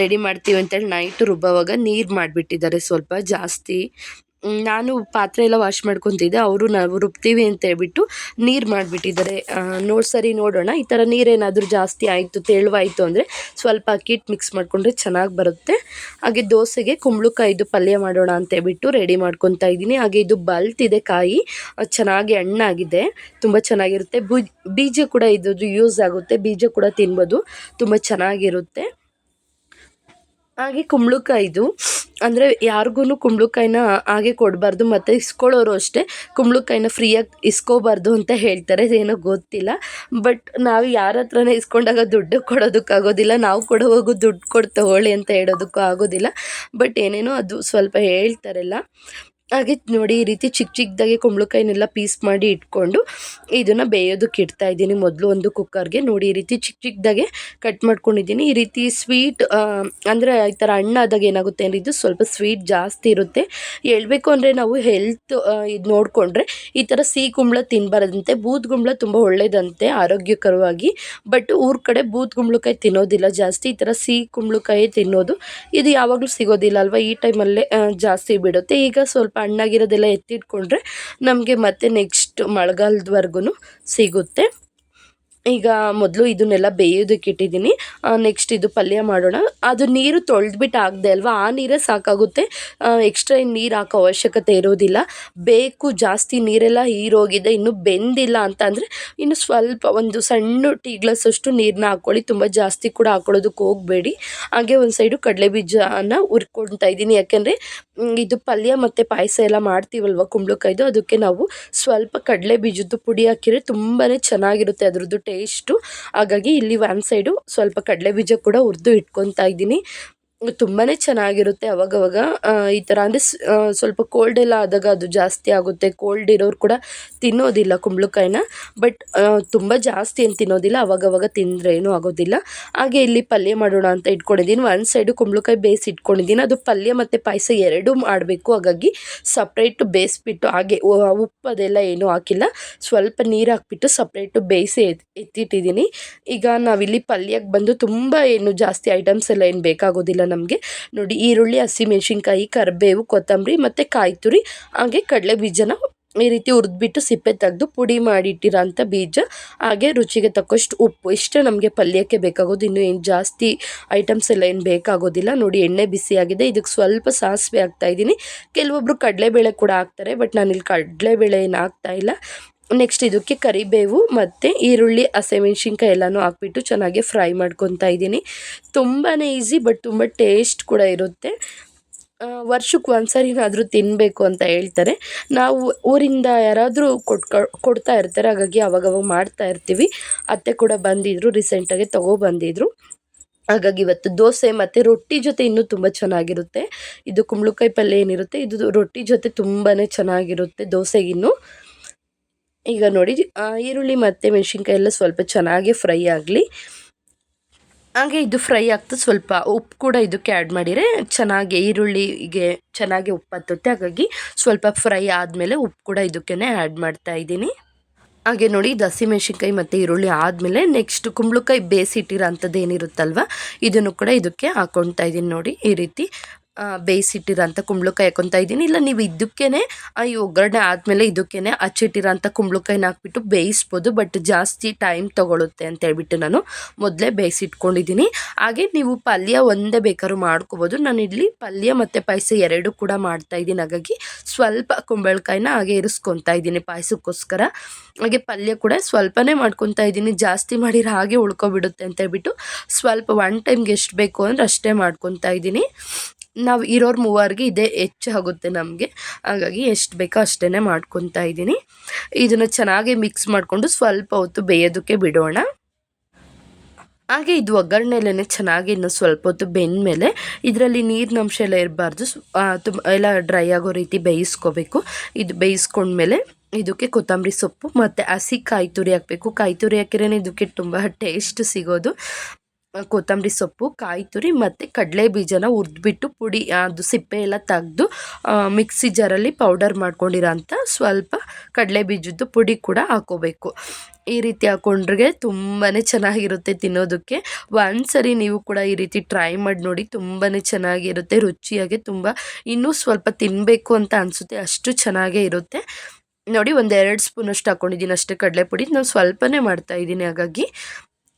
ರೆಡಿ ಮಾಡ್ತೀವಿ ಅಂತೇಳಿ ನೈಟ್ ರುಬ್ಬವಾಗ ನೀರು ಮಾಡಿಬಿಟ್ಟಿದ್ದಾರೆ. ಸ್ವಲ್ಪ ಜಾಸ್ತಿ ನಾನು ಪಾತ್ರೆ ಎಲ್ಲ ವಾಶ್ ಮಾಡ್ಕೊತಿದ್ದೆ, ಅವರು ನಾವು ರುಬ್ತೀವಿ ಅಂತ ಹೇಳ್ಬಿಟ್ಟು ನೀರು ಮಾಡಿಬಿಟ್ಟಿದ್ದಾರೆ. ನೋಡಿ, ಸರಿ ನೋಡೋಣ, ಈ ಥರ ನೀರೇನಾದರೂ ಜಾಸ್ತಿ ಆಯಿತು, ತೆಳುವಾಯಿತು ಅಂದರೆ ಸ್ವಲ್ಪ ಅಕ್ಕಿ ಹಿಟ್ಟು ಮಿಕ್ಸ್ ಮಾಡಿಕೊಂಡ್ರೆ ಚೆನ್ನಾಗಿ ಬರುತ್ತೆ. ಹಾಗೆ ದೋಸೆಗೆ ಕುಂಬಳಕಾಯಿದು ಪಲ್ಯ ಮಾಡೋಣ ಅಂತ ಹೇಳ್ಬಿಟ್ಟು ರೆಡಿ ಮಾಡ್ಕೊತಾ ಇದ್ದೀನಿ. ಹಾಗೆ ಇದು ಬಲ್ತಿದೆ ಕಾಯಿ ಚೆನ್ನಾಗಿ ಹಣ್ಣಾಗಿದೆ, ತುಂಬ ಚೆನ್ನಾಗಿರುತ್ತೆ. ಬೀಜ ಕೂಡ ಇದ್ದು ಯೂಸ್ ಆಗುತ್ತೆ, ಬೀಜ ಕೂಡ ತಿನ್ಬೋದು, ತುಂಬ ಚೆನ್ನಾಗಿರುತ್ತೆ. ಹಾಗೆ ಕುಂಬಳಕಾಯಿದು ಅಂದರೆ ಯಾರಿಗೂ ಕುಂಬಳಕಾಯಿನ ಹಾಗೆ ಕೊಡಬಾರ್ದು, ಮತ್ತು ಇಸ್ಕೊಳ್ಳೋರು ಅಷ್ಟೇ ಕುಂಬಳಕಾಯಿನ ಫ್ರೀಯಾಗಿ ಇಸ್ಕೋಬಾರ್ದು ಅಂತ ಹೇಳ್ತಾರೆ, ಏನೋ ಗೊತ್ತಿಲ್ಲ. ಬಟ್ ನಾವು ಯಾರ ಹತ್ರನೇ ಇಸ್ಕೊಂಡಾಗ ದುಡ್ಡು ಕೊಡೋದಕ್ಕಾಗೋದಿಲ್ಲ, ನಾವು ಕೊಡೋವಾಗೂ ದುಡ್ಡು ಕೊಟ್ಟು ತಗೊಳ್ಳಿ ಅಂತ ಹೇಳೋದಕ್ಕೂ ಆಗೋದಿಲ್ಲ. ಬಟ್ ಏನೇನೋ ಅದು ಸ್ವಲ್ಪ ಹೇಳ್ತಾರಲ್ಲ. ಹಾಗೆ ನೋಡಿ ಈ ರೀತಿ ಚಿಕ್ಕ ಚಿಕ್ಕದಾಗಿ ಕುಂಬಳಕಾಯಿನೆಲ್ಲ ಪೀಸ್ ಮಾಡಿ ಇಟ್ಕೊಂಡು ಇದನ್ನು ಬೇಯೋದಕ್ಕೆ ಇಡ್ತಾ ಇದ್ದೀನಿ. ಮೊದಲು ಒಂದು ಕುಕ್ಕರ್ಗೆ ನೋಡಿ ಈ ರೀತಿ ಚಿಕ್ಕ ಚಿಕ್ಕದಾಗೆ ಕಟ್ ಮಾಡ್ಕೊಂಡಿದ್ದೀನಿ. ಈ ರೀತಿ ಸ್ವೀಟ್ ಅಂದರೆ ಈ ಥರ ಹಣ್ಣಾದಾಗ ಏನಾಗುತ್ತೆ ಅಂದರೆ ಇದು ಸ್ವಲ್ಪ ಸ್ವೀಟ್ ಜಾಸ್ತಿ ಇರುತ್ತೆ. ಹೇಳಬೇಕು ಅಂದರೆ ನಾವು ಹೆಲ್ತ್ ಇದು ನೋಡಿಕೊಂಡ್ರೆ ಈ ಥರ ಸಿಹಿ ಕುಂಬಳ ತಿನ್ನಬಾರ್ದಂತೆ ಬೂದ್ ಕುಂಬಳ ತುಂಬ ಒಳ್ಳೆಯದಂತೆ ಆರೋಗ್ಯಕರವಾಗಿ. ಬಟ್ ಊರ ಕಡೆ ಬೂದ್ ಕುಂಬಳಕಾಯಿ ತಿನ್ನೋದಿಲ್ಲ. ಜಾಸ್ತಿ ಈ ಥರ ಸಿಹಿ ಕುಂಬಳಕಾಯಿ ತಿನ್ನೋದು ಇದು ಯಾವಾಗಲೂ ಸಿಗೋದಿಲ್ಲ ಅಲ್ವಾ? ಈ ಟೈಮಲ್ಲೇ ಜಾಸ್ತಿ ಬಿಡುತ್ತೆ. ಈಗ ಸ್ವಲ್ಪ ಹಣ್ಣಾಗಿರೋದೆಲ್ಲ ಎತ್ತಿಟ್ಕೊಂಡ್ರೆ ನಮಗೆ ಮತ್ತೆ ನೆಕ್ಸ್ಟ್ ಮಳೆಗಾಲದವರ್ಗೂ ಸಿಗುತ್ತೆ. ಈಗ ಮೊದಲು ಇದನ್ನೆಲ್ಲ ಬೇಯೋದಕ್ಕೆ ಇಟ್ಟಿದ್ದೀನಿ. ನೆಕ್ಸ್ಟ್ ಇದು ಪಲ್ಯ ಮಾಡೋಣ. ಅದು ನೀರು ತೊಳೆದ್ಬಿಟ್ಟು ಆಗದೆ ಅಲ್ವಾ? ಆ ನೀರೇ ಸಾಕಾಗುತ್ತೆ. ಎಕ್ಸ್ಟ್ರಾ ನೀರು ಹಾಕೋ ಅವಶ್ಯಕತೆ ಇರೋದಿಲ್ಲ. ಬೇಕು, ಜಾಸ್ತಿ ನೀರೆಲ್ಲ ಹೀರೋಗಿದೆ. ಇನ್ನೂ ಬೆಂದಿಲ್ಲ ಅಂತ ಅಂದರೆ ಇನ್ನು ಸ್ವಲ್ಪ ಒಂದು ಸಣ್ಣ ಟೀ ಗ್ಲಾಸಷ್ಟು ನೀರನ್ನ ಹಾಕ್ಕೊಳ್ಳಿ. ತುಂಬ ಜಾಸ್ತಿ ಕೂಡ ಹಾಕೊಳ್ಳೋದಕ್ಕೆ ಹೋಗಬೇಡಿ. ಹಾಗೆ ಒಂದು ಸೈಡು ಕಡಲೆ ಬೀಜನ ಹುರ್ಕೊಳ್ತಾ ಇದ್ದೀನಿ. ಯಾಕೆಂದರೆ ಇದು ಪಲ್ಯ ಮತ್ತು ಪಾಯಸ ಎಲ್ಲ ಮಾಡ್ತೀವಲ್ವ ಕುಂಬಳಕಾಯ್ದು? ಅದಕ್ಕೆ ನಾವು ಸ್ವಲ್ಪ ಕಡಲೆ ಬೀಜದ್ದು ಪುಡಿ ಹಾಕಿದರೆ ತುಂಬಾ ಚೆನ್ನಾಗಿರುತ್ತೆ. ಅದ್ರದ್ದು ಟೇಸ್ಟು ಹಾಗಾಗಿ ಇಲ್ಲಿ ಒನ್ ಸೈಡು ಸ್ವಲ್ಪ ಕಡಲೆ ಬೀಜ ಕೂಡ ಹುರಿದು ಇಟ್ಕೊತಾ ಇದ್ದೀನಿ. ತುಂಬಾ ಚೆನ್ನಾಗಿರುತ್ತೆ ಅವಾಗವಾಗ. ಈ ಥರ ಅಂದರೆ ಸ್ವಲ್ಪ ಕೋಲ್ಡ್ ಎಲ್ಲ ಆದಾಗ ಅದು ಜಾಸ್ತಿ ಆಗುತ್ತೆ. ಕೋಲ್ಡ್ ಇರೋರು ಕೂಡ ತಿನ್ನೋದಿಲ್ಲ ಕುಂಬಳಕಾಯಿನ. ಬಟ್ ತುಂಬ ಜಾಸ್ತಿ ಏನು ತಿನ್ನೋದಿಲ್ಲ. ಅವಾಗವಾಗ ತಿಂದರೆ ಏನೂ ಆಗೋದಿಲ್ಲ. ಹಾಗೆ ಇಲ್ಲಿ ಪಲ್ಯ ಮಾಡೋಣ ಅಂತ ಇಟ್ಕೊಂಡಿದ್ದೀನಿ. ಒಂದು ಸೈಡು ಕುಂಬಳಕಾಯಿ ಬೇಯಿಸಿ ಇಟ್ಕೊಂಡಿದ್ದೀನಿ. ಅದು ಪಲ್ಯ ಮತ್ತು ಪಾಯಸ ಎರಡೂ ಮಾಡಬೇಕು. ಹಾಗಾಗಿ ಸಪ್ರೇಟು ಬೇಯಿಸ್ಬಿಟ್ಟು ಹಾಗೆ ಉಪ್ಪು ಅದೆಲ್ಲ ಏನೂ ಹಾಕಿಲ್ಲ. ಸ್ವಲ್ಪ ನೀರು ಹಾಕ್ಬಿಟ್ಟು ಸಪ್ರೇಟು ಬೇಯಿಸಿ ಎತ್, ಎತ್ತಿಟ್ಟಿದ್ದೀನಿ. ಈಗ ನಾವಿಲ್ಲಿ ಪಲ್ಯಕ್ಕೆ ಬಂದು ತುಂಬ ಏನು ಜಾಸ್ತಿ ಐಟಮ್ಸ್ ಎಲ್ಲ ಏನು ಬೇಕಾಗೋದಿಲ್ಲ. ನಮಗೆ. ನೋಡಿ, ಈರುಳ್ಳಿ ಹಸಿಮೆಣ್ಸಿನ್ಕಾಯಿ ಕರಿಬೇವು, ಕೊತ್ತಂಬರಿ ಮತ್ತು ಕಾಯಿ ತುರಿ, ಹಾಗೆ ಕಡಲೆ ಬೀಜನ ಈ ರೀತಿ ಹುರಿದ್ಬಿಟ್ಟು ಸಿಪ್ಪೆ ತೆಗೆದು ಪುಡಿ ಮಾಡಿಟ್ಟಿರೋಂಥ ಬೀಜ, ಹಾಗೆ ರುಚಿಗೆ ತಕ್ಕಷ್ಟು ಉಪ್ಪು. ಇಷ್ಟೇ ನಮಗೆ ಪಲ್ಯಕ್ಕೆ ಬೇಕಾಗೋದು. ಇನ್ನೂ ಏನು ಜಾಸ್ತಿ ಐಟಮ್ಸ್ ಎಲ್ಲ ಏನು ಬೇಕಾಗೋದಿಲ್ಲ. ನೋಡಿ, ಎಣ್ಣೆ ಬಿಸಿಯಾಗಿದೆ. ಇದಕ್ಕೆ ಸ್ವಲ್ಪ ಸಾಸಿವೆ ಹಾಕ್ತಾಯಿದ್ದೀನಿ ಕೆಲವೊಬ್ಬರು ಕಡಲೆಬೇಳೆ ಕೂಡ ಹಾಕ್ತಾರೆ, ಬಟ್ ನಾನಿಲ್ಲಿ ಕಡಲೆಬೇಳೆ ಏನು ಹಾಕ್ತಾ ಇಲ್ಲ. ನೆಕ್ಸ್ಟ್ ಇದಕ್ಕೆ ಕರಿಬೇವು ಮತ್ತು ಈರುಳ್ಳಿ ಹಸಿಮೆಣ್ಸಿನ್ಕಾಯಿ ಎಲ್ಲನೂ ಹಾಕ್ಬಿಟ್ಟು ಚೆನ್ನಾಗಿ ಫ್ರೈ ಮಾಡ್ಕೊತಾ ಇದ್ದೀನಿ. ತುಂಬಾ ಈಸಿ ಬಟ್ ತುಂಬ ಟೇಸ್ಟ್ ಕೂಡ ಇರುತ್ತೆ. ವರ್ಷಕ್ಕೆ ಒಂದು ಸರಿನಾದರೂ ತಿನ್ನಬೇಕು ಅಂತ ಹೇಳ್ತಾರೆ. ನಾವು ಊರಿಂದ ಯಾರಾದರೂ ಕೊಟ್ಕೊ, ಕೊಡ್ತಾ ಇರ್ತಾರೆ, ಹಾಗಾಗಿ ಅವಾಗವಾಗ ಮಾಡ್ತಾ ಇರ್ತೀವಿ. ಅತ್ತೆ ಕೂಡ ಬಂದಿದ್ದರು ರೀಸೆಂಟಾಗಿ ತೊಗೊಬಂದಿದ್ರು ಹಾಗಾಗಿ ಇವತ್ತು ದೋಸೆ ಮತ್ತು ರೊಟ್ಟಿ ಜೊತೆ ಇನ್ನೂ ತುಂಬ ಚೆನ್ನಾಗಿರುತ್ತೆ. ಇದು ಕುಂಬಳಕಾಯಿ ಪಲ್ಯ ಏನಿರುತ್ತೆ, ಇದು ರೊಟ್ಟಿ ಜೊತೆ ತುಂಬಾ ಚೆನ್ನಾಗಿರುತ್ತೆ ದೋಸೆಗಿನ್ನು ಈಗ ನೋಡಿ ಈರುಳ್ಳಿ ಮತ್ತು ಮೆಣಸಿನ್ಕಾಯಿ ಎಲ್ಲ ಸ್ವಲ್ಪ ಚೆನ್ನಾಗಿ ಫ್ರೈ ಆಗಲಿ. ಹಾಗೆ ಇದು ಫ್ರೈ ಆಗ್ತದೆ ಸ್ವಲ್ಪ ಉಪ್ಪು ಕೂಡ ಇದಕ್ಕೆ ಆ್ಯಡ್ ಮಾಡಿದರೆ ಚೆನ್ನಾಗಿ ಈರುಳ್ಳಿಗೆ ಚೆನ್ನಾಗಿ ಉಪ್ಪು ಹತ್ತುತ್ತೆ. ಹಾಗಾಗಿ ಸ್ವಲ್ಪ ಫ್ರೈ ಆದಮೇಲೆ ಉಪ್ಪು ಕೂಡ ಇದಕ್ಕೇ ಆ್ಯಡ್ ಮಾಡ್ತಾ ಇದ್ದೀನಿ. ಹಾಗೆ ನೋಡಿ ಇದು ಹಸಿಮೆಣ್ಸಿನ್ಕಾಯಿ ಮತ್ತು ಈರುಳ್ಳಿ ಆದಮೇಲೆ ನೆಕ್ಸ್ಟ್ ಕುಂಬಳಕಾಯಿ ಬೇಯಿಸಿಟ್ಟಿರೋ ಅಂಥದ್ದು ಏನಿರುತ್ತಲ್ವ, ಇದನ್ನು ಕೂಡ ಇದಕ್ಕೆ ಹಾಕ್ಕೊಳ್ತಾ ಇದ್ದೀನಿ ನೋಡಿ ಈ ರೀತಿ. ಬೇಯಿಸಿಟ್ಟಿರೋಂಥ ಕುಂಬಳಕಾಯಿ ಹಾಕ್ಕೊತಾ ಇದ್ದೀನಿ. ಇಲ್ಲ, ನೀವು ಇದಕ್ಕೇ ಈ ಒಗ್ಗರಣೆ ಆದಮೇಲೆ ಇದಕ್ಕೇ ಹಚ್ಚಿಟ್ಟಿರೋಂಥ ಕುಂಬಳಕಾಯಿನ ಹಾಕ್ಬಿಟ್ಟು ಬೇಯಿಸ್ಬೋದು. ಬಟ್ ಜಾಸ್ತಿ ಟೈಮ್ ತೊಗೊಳುತ್ತೆ ಅಂತ ಹೇಳ್ಬಿಟ್ಟು ನಾನು ಮೊದಲೇ ಬೇಯಿಸಿಟ್ಕೊಂಡಿದ್ದೀನಿ. ಹಾಗೆ ನೀವು ಪಲ್ಯ ಒಂದೇ ಬೇಕಾದ್ರೂ ಮಾಡ್ಕೋಬೋದು. ನಾನು ಇಲ್ಲಿ ಪಲ್ಯ ಮತ್ತು ಪಾಯಸ ಎರಡೂ ಕೂಡ ಮಾಡ್ತಾ ಇದ್ದೀನಿ. ಹಾಗಾಗಿ ಸ್ವಲ್ಪ ಕುಂಬಳಕಾಯಿನ ಹಾಗೆ ಇರಿಸ್ಕೊತಾ ಇದ್ದೀನಿ ಪಾಯಸಕ್ಕೋಸ್ಕರ. ಹಾಗೆ ಪಲ್ಯ ಕೂಡ ಸ್ವಲ್ಪನೇ ಮಾಡ್ಕೊತಾ ಇದ್ದೀನಿ. ಜಾಸ್ತಿ ಮಾಡಿರೋ ಹಾಗೆ ಉಳ್ಕೊಬಿಡುತ್ತೆ ಅಂತ ಹೇಳ್ಬಿಟ್ಟು ಸ್ವಲ್ಪ ಒನ್ ಟೈಮ್ಗೆ ಎಷ್ಟು ಬೇಕು ಅಂದರೆ ಅಷ್ಟೇ ಮಾಡ್ಕೊತಾ ಇದ್ದೀನಿ. ನಾವು ಇರೋರು ಮೂವರಿಗೆ ಇದೇ ಹೆಚ್ಚು ಆಗುತ್ತೆ ನಮಗೆ. ಹಾಗಾಗಿ ಎಷ್ಟು ಬೇಕೋ ಅಷ್ಟೇ ಮಾಡ್ಕೊತಾ ಇದ್ದೀನಿ. ಇದನ್ನು ಚೆನ್ನಾಗಿ ಮಿಕ್ಸ್ ಮಾಡಿಕೊಂಡು ಸ್ವಲ್ಪ ಹೊತ್ತು ಬೇಯೋದಕ್ಕೆ ಬಿಡೋಣ. ಹಾಗೆ ಇದು ಒಗ್ಗರಣೆಲೇ ಚೆನ್ನಾಗಿ ಇನ್ನು ಸ್ವಲ್ಪ ಹೊತ್ತು ಬೆಂದಮೇಲೆ ಇದರಲ್ಲಿ ನೀರಿನಂಶ ಎಲ್ಲ ಇರಬಾರ್ದು. ತುಂಬ ಎಲ್ಲ ಡ್ರೈ ಆಗೋ ರೀತಿ ಬೇಯಿಸ್ಕೋಬೇಕು. ಇದು ಬೇಯಿಸ್ಕೊಂಡ್ಮೇಲೆ ಇದಕ್ಕೆ ಕೊತ್ತಂಬರಿ ಸೊಪ್ಪು ಮತ್ತು ಹಸಿ ಕಾಯಿ ತುರಿ ಹಾಕಬೇಕು. ಕಾಯಿ ತುರಿ ಹಾಕಿರೇ ಇದಕ್ಕೆ ತುಂಬ ಟೇಸ್ಟ್ ಸಿಗೋದು. ಕೊತ್ತಂಬರಿ ಸೊಪ್ಪು, ಕಾಯಿ ತುರಿ ಮತ್ತು ಕಡಲೆ ಬೀಜನ ಹುರಿದ್ಬಿಟ್ಟು ಪುಡಿ, ಅದು ಸಿಪ್ಪೆ ಎಲ್ಲ ತೆಗೆದು ಮಿಕ್ಸಿ ಜಾರಲ್ಲಿ ಪೌಡರ್ ಮಾಡ್ಕೊಂಡಿರೋ ಅಂಥ ಸ್ವಲ್ಪ ಕಡಲೆ ಬೀಜದ್ದು ಪುಡಿ ಕೂಡ ಹಾಕೋಬೇಕು. ಈ ರೀತಿ ಹಾಕೊಂಡ್ರೆ ತುಂಬಾ ಚೆನ್ನಾಗಿರುತ್ತೆ ತಿನ್ನೋದಕ್ಕೆ. ಒಂದ್ಸರಿ ನೀವು ಕೂಡ ಈ ರೀತಿ ಟ್ರೈ ಮಾಡಿ ನೋಡಿ ತುಂಬಾ ಚೆನ್ನಾಗಿರುತ್ತೆ, ರುಚಿಯಾಗಿ ತುಂಬ, ಇನ್ನೂ ಸ್ವಲ್ಪ ತಿನ್ನಬೇಕು ಅಂತ ಅನಿಸುತ್ತೆ, ಅಷ್ಟು ಚೆನ್ನಾಗೇ ಇರುತ್ತೆ. ನೋಡಿ ಒಂದು ಎರಡು ಸ್ಪೂನಷ್ಟು ಹಾಕ್ಕೊಂಡಿದ್ದೀನಿ ಅಷ್ಟೇ ಕಡಲೆ ಪುಡಿ. ನಾನು ಸ್ವಲ್ಪನೇ ಮಾಡ್ತಾ ಇದ್ದೀನಿ, ಹಾಗಾಗಿ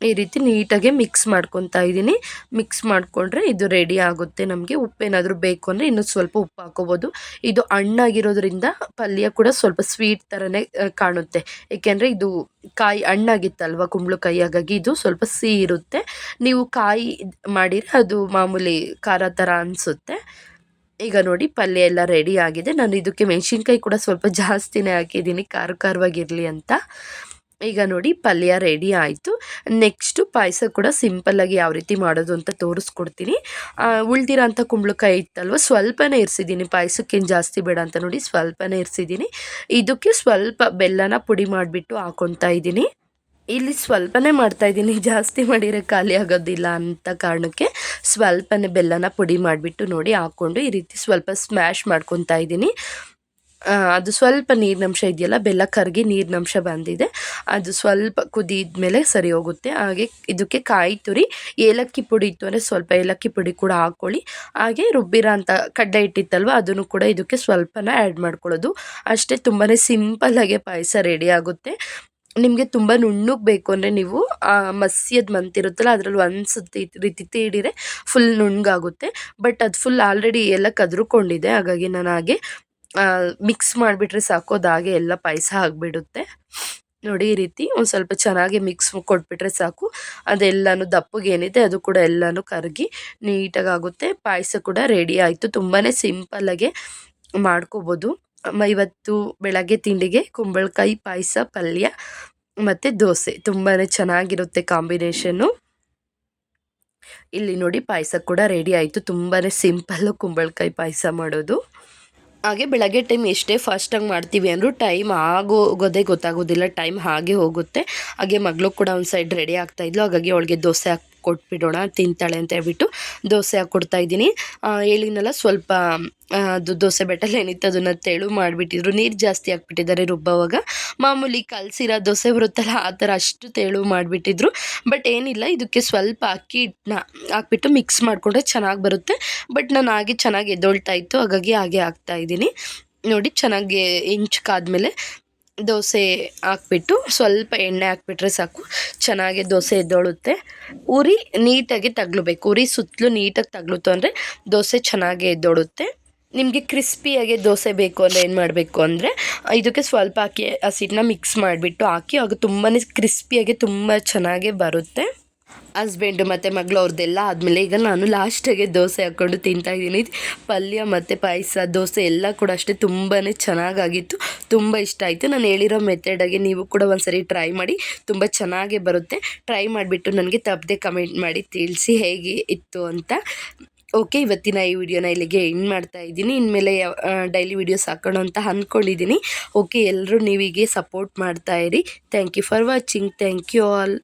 ಈ ರೀತಿ ನೀಟಾಗಿ ಮಿಕ್ಸ್ ಮಾಡ್ಕೊತಾ ಇದ್ದೀನಿ. ಮಿಕ್ಸ್ ಮಾಡಿಕೊಂಡ್ರೆ ಇದು ರೆಡಿ ಆಗುತ್ತೆ ನಮಗೆ. ಉಪ್ಪೇನಾದರೂ ಬೇಕು ಅಂದರೆ ಇನ್ನೂ ಸ್ವಲ್ಪ ಉಪ್ಪು ಹಾಕೋಬೋದು. ಇದು ಹಣ್ಣಾಗಿರೋದ್ರಿಂದ ಪಲ್ಯ ಕೂಡ ಸ್ವಲ್ಪ ಸ್ವೀಟ್ ಥರನೇ ಕಾಣುತ್ತೆ. ಏಕೆಂದರೆ ಇದು ಕಾಯಿ ಹಣ್ಣಾಗಿತ್ತಲ್ವ, ಕುಂಬಳಕಾಯಿ, ಹಾಗಾಗಿ ಇದು ಸ್ವಲ್ಪ ಸಿಹಿ ಇರುತ್ತೆ. ನೀವು ಕಾಯಿ ಮಾಡಿದರೆ ಅದು ಮಾಮೂಲಿ ಖಾರ ಥರ ಅನಿಸುತ್ತೆ. ಈಗ ನೋಡಿ, ಪಲ್ಯ ಎಲ್ಲ ರೆಡಿ ಆಗಿದೆ. ನಾನು ಇದಕ್ಕೆ ಮೆಣಸಿನ್ಕಾಯಿ ಕೂಡ ಸ್ವಲ್ಪ ಜಾಸ್ತಿನೇ ಹಾಕಿದ್ದೀನಿ. ಖಾರ ಖಾರವಾಗಿರಲಿ ಅಂತ. ಈಗ ನೋಡಿ ಪಲ್ಯ ರೆಡಿ ಆಯಿತು. ನೆಕ್ಸ್ಟು ಪಾಯಸ ಕೂಡ ಸಿಂಪಲ್ಲಾಗಿ ಯಾವ ರೀತಿ ಮಾಡೋದು ಅಂತ ತೋರಿಸ್ಕೊಡ್ತೀನಿ. ಉಳ್ದಿರೋ ಅಂಥ ಕುಂಬಳಕಾಯಿ ಇತ್ತಲ್ವ? ಸ್ವಲ್ಪನೇ ಇರಿಸಿದ್ದೀನಿ. ಪಾಯಸಕ್ಕೇನು ಜಾಸ್ತಿ ಬೇಡ ಅಂತ ನೋಡಿ ಸ್ವಲ್ಪನೇ ಇರಿಸಿದ್ದೀನಿ. ಇದಕ್ಕೆ ಸ್ವಲ್ಪ ಬೆಲ್ಲನ ಪುಡಿ ಮಾಡಿಬಿಟ್ಟು ಹಾಕೊತಾ ಇದ್ದೀನಿ. ಇಲ್ಲಿ ಸ್ವಲ್ಪನೇ ಮಾಡ್ತಾ ಇದ್ದೀನಿ. ಜಾಸ್ತಿ ಮಾಡಿರೋ ಖಾಲಿ ಆಗೋದಿಲ್ಲ ಅಂತ ಕಾರಣಕ್ಕೆ ಸ್ವಲ್ಪನೇ ಬೆಲ್ಲನ ಪುಡಿ ಮಾಡಿಬಿಟ್ಟು ನೋಡಿ ಹಾಕ್ಕೊಂಡು ಈ ರೀತಿ ಸ್ವಲ್ಪ ಸ್ಮ್ಯಾಶ್ ಮಾಡ್ಕೊತಾ ಇದ್ದೀನಿ. ಅದು ಸ್ವಲ್ಪ ನೀರಿನಂಶ ಇದೆಯಲ್ಲ, ಬೆಲ್ಲ ಕರಗಿ ನೀರಿನಂಶ ಬಂದಿದೆ. ಅದು ಸ್ವಲ್ಪ ಕುದಿದ ಮೇಲೆ ಸರಿ ಹೋಗುತ್ತೆ. ಹಾಗೆ ಇದಕ್ಕೆ ಕಾಯಿ ತುರಿ, ಏಲಕ್ಕಿ ಪುಡಿ ಇತ್ತು ಅಂದರೆ ಸ್ವಲ್ಪ ಏಲಕ್ಕಿ ಪುಡಿ ಕೂಡ ಹಾಕ್ಕೊಳ್ಳಿ ಹಾಗೆ ರುಬ್ಬಿರೋ ಅಂತ ಕಡ್ಡೆ ಇಟ್ಟಿತ್ತಲ್ವ, ಅದನ್ನು ಕೂಡ ಇದಕ್ಕೆ ಸ್ವಲ್ಪನ ಆ್ಯಡ್ ಮಾಡ್ಕೊಳ್ಳೋದು. ಅಷ್ಟೇ ತುಂಬಾ ಸಿಂಪಲ್ಲಾಗೆ ಪಾಯಸ ರೆಡಿ ಆಗುತ್ತೆ. ನಿಮಗೆ ತುಂಬ ನುಣ್ಣಗೆ ಬೇಕು ಅಂದರೆ ನೀವು ಮಸಿಯದ್ ಮಂತಿರುತ್ತಲ್ಲ ಅದರಲ್ಲಿ ಒಂದು ಸತಿ ರೀತಿ ತೀಡಿರೆ ಫುಲ್ ನುಣ್ಣಗಾಗುತ್ತೆ. ಬಟ್ ಅದು ಫುಲ್ ಆಲ್ರೆಡಿ ಎಲ್ಲ ಕದ್ರುಕೊಂಡಿದೆ ಹಾಗಾಗಿ ನಾನು ಹಾಗೆ ಮಿಕ್ಸ್ ಮಾಡಿಬಿಟ್ರೆ ಸಾಕು ಎಲ್ಲ ಪಾಯಸ ಆಗಿಬಿಡುತ್ತೆ. ನೋಡಿ ಈ ರೀತಿ ಒಂದು ಸ್ವಲ್ಪ ಚೆನ್ನಾಗಿ ಮಿಕ್ಸ್ ಕೊಟ್ಬಿಟ್ರೆ ಸಾಕು. ಅದೆಲ್ಲನೂ ದಪ್ಪಗೆ ಏನಿದೆ ಅದು ಕೂಡ ಎಲ್ಲನೂ ಕರಗಿ ನೀಟಾಗಿ ಆಗುತ್ತೆ ಪಾಯಸ ಕೂಡ ರೆಡಿ ಆಯಿತು. ತುಂಬಾ ಸಿಂಪಲ್ಲಾಗೆ ಮಾಡ್ಕೋಬೋದು. ಇವತ್ತು ಬೆಳಗ್ಗೆ ತಿಂಡಿಗೆ ಕುಂಬಳಕಾಯಿ, ಪಾಯಸ, ಪಲ್ಯ ಮತ್ತು ದೋಸೆ. ತುಂಬಾ ಚೆನ್ನಾಗಿರುತ್ತೆ ಕಾಂಬಿನೇಷನ್ನು. ಇಲ್ಲಿ ನೋಡಿ ಪಾಯಸ ಕೂಡ ರೆಡಿ ಆಯಿತು. ತುಂಬಾ ಸಿಂಪಲ್ಲು ಕುಂಬಳಕಾಯಿ ಪಾಯಸ ಮಾಡೋದು. ಹಾಗೆ ಬೆಳಗ್ಗೆ ಟೈಮ್ ಎಷ್ಟೇ ಫಾಸ್ಟಾಗಿ ಮಾಡ್ತೀವಿ ಅಂದರೂ ಟೈಮ್ ಆಗೋಗೋದೇ ಗೊತ್ತಾಗೋದಿಲ್ಲ ಟೈಮ್ ಹಾಗೆ ಹೋಗುತ್ತೆ. ಹಾಗೆ ಮಗಳು ಕೂಡ ಒಂದು ಸೈಡ್ ರೆಡಿ ಆಗ್ತಾಯಿದ್ಲು ಹಾಗಾಗಿ ಅವಳಿಗೆ ದೋಸೆ ಹಾಕಿ ಕೊಟ್ಬಿಡೋಣ, ತಿಂತಾಳೆ ಅಂತ ಹೇಳ್ಬಿಟ್ಟು ದೋಸೆ ಹಾಕ್ಕೊಡ್ತಾ ಇದ್ದೀನಿ. ಹೇಳಿನಲ್ಲ ಸ್ವಲ್ಪ ಅದು ದೋಸೆ ಬೆಟ್ಟಲ್ಲಿ ಏನಿತ್ತು ಅದನ್ನು ತೆಳು ಮಾಡಿಬಿಟ್ಟಿದ್ರು. ನೀರು ಜಾಸ್ತಿ ಹಾಕ್ಬಿಟ್ಟಿದ್ದಾರೆ ರುಬ್ಬವಾಗ ಮಾಮೂಲಿ ಕಲಸಿರೋ ದೋಸೆ ಬರುತ್ತಲ್ಲ, ಆ ಥರ ಅಷ್ಟು ತೆಳು ಮಾಡಿಬಿಟ್ಟಿದ್ರು. ಬಟ್ ಏನಿಲ್ಲ, ಇದಕ್ಕೆ ಸ್ವಲ್ಪ ಅಕ್ಕಿ, ಹಿಟ್ಟನ್ನ ಹಾಕ್ಬಿಟ್ಟು ಮಿಕ್ಸ್ ಮಾಡಿಕೊಂಡ್ರೆ ಚೆನ್ನಾಗಿ ಬರುತ್ತೆ. ಬಟ್ ನಾನು ಹಾಗೆ ಚೆನ್ನಾಗಿ ಎದ್ದೊಳ್ತಾ ಇತ್ತು, ಹಾಗಾಗಿ ಹಾಗೆ ಹಾಕ್ತಾ ಇದ್ದೀನಿ. ನೋಡಿ, ಚೆನ್ನಾಗಿ ಇಂಚ್ಕಾದ್ಮೇಲೆ ದೋಸೆ ಹಾಕ್ಬಿಟ್ಟು ಸ್ವಲ್ಪ ಎಣ್ಣೆ ಹಾಕ್ಬಿಟ್ರೆ ಸಾಕು. ಚೆನ್ನಾಗಿ ದೋಸೆ ಎದ್ದೊಳುತ್ತೆ. ಉರಿ ನೀಟಾಗಿ ತಗ್ಲಬೇಕು. ಉರಿ ಸುತ್ತಲೂ ನೀಟಾಗಿ ತಗ್ಲುತ್ತು ಅಂದರೆ ದೋಸೆ ಚೆನ್ನಾಗಿ ಎದ್ದೊಳುತ್ತೆ. ನಿಮಗೆ ಕ್ರಿಸ್ಪಿಯಾಗಿ ದೋಸೆ ಬೇಕು ಅಂದರೆ ಏನು ಮಾಡಬೇಕು ಅಂದರೆ ಇದಕ್ಕೆ ಸ್ವಲ್ಪ ಹಾಕಿ ಹಸಿಟ್ಟನ್ನ ಮಿಕ್ಸ್ ಮಾಡಿಬಿಟ್ಟು ಹಾಕಿ ಆಗ ತುಂಬಾ ಕ್ರಿಸ್ಪಿಯಾಗಿ ತುಂಬ ಚೆನ್ನಾಗೇ ಬರುತ್ತೆ. ಹಸ್ಬೆಂಡು ಮತ್ತು ಮಗಳು ಅವ್ರದ್ದೆಲ್ಲ ಆದಮೇಲೆ ಈಗ ನಾನು ಲಾಸ್ಟಿಗೆ ದೋಸೆ ಹಾಕ್ಕೊಂಡು ತಿಂತಾ ಇದ್ದೀನಿ. ಪಲ್ಯ ಮತ್ತು ಪಾಯಸ, ದೋಸೆ ಎಲ್ಲ ಕೂಡ ಅಷ್ಟೇ ತುಂಬಾ ಚೆನ್ನಾಗಾಗಿತ್ತು. ತುಂಬ ಇಷ್ಟ ಆಯಿತು. ನಾನು ಹೇಳಿರೋ ಮೆಥಡಾಗೆ ನೀವು ಕೂಡ ಒಂದ್ಸರಿ ಟ್ರೈ ಮಾಡಿ, ತುಂಬ ಚೆನ್ನಾಗೇ ಬರುತ್ತೆ. ಟ್ರೈ ಮಾಡಿಬಿಟ್ಟು ನನಗೆ ತಪ್ಪದೆ ಕಮೆಂಟ್ ಮಾಡಿ ತಿಳಿಸಿ ಹೇಗೆ ಇತ್ತು ಅಂತ. ಓಕೆ ಇವತ್ತಿನ ಈ ವಿಡಿಯೋನ ಇಲ್ಲಿಗೆ ಎಂಡ್ ಮಾಡ್ತಾ ಇದ್ದೀನಿ. ಇನ್ಮೇಲೆ ಡೈಲಿ ವಿಡಿಯೋಸ್ ಹಾಕೋಣ ಅಂತ ಅಂದ್ಕೊಂಡಿದ್ದೀನಿ ಓಕೆ ಎಲ್ಲರೂ ನೀವೀಗೆ ಸಪೋರ್ಟ್ ಮಾಡ್ತಾ ಇರಿ. Thank you for watching thank you all